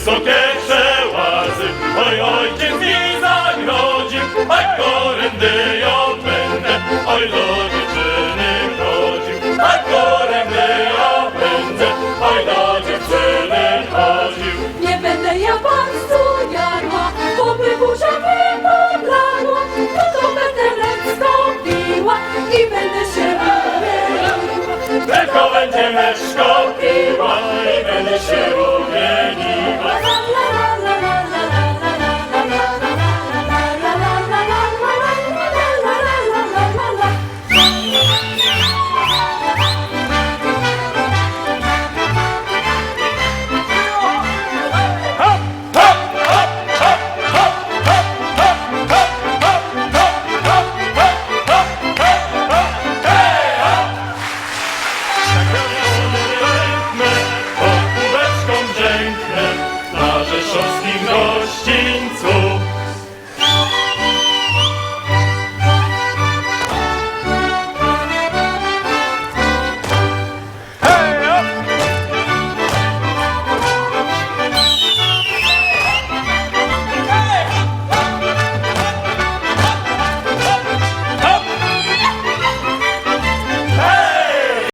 wysokie przełazy. Oj, ojciec mi zagrodził, a korendy ją będę. Oj, do dziewczyny chodził, a korendy ją będę. Oj, do dziewczyny chodził. Nie będę ja państwu jarła, bo by burza wypadła. To to będę lekko piła i będę się wymieniła. Lekko będzie meszko piła i będę się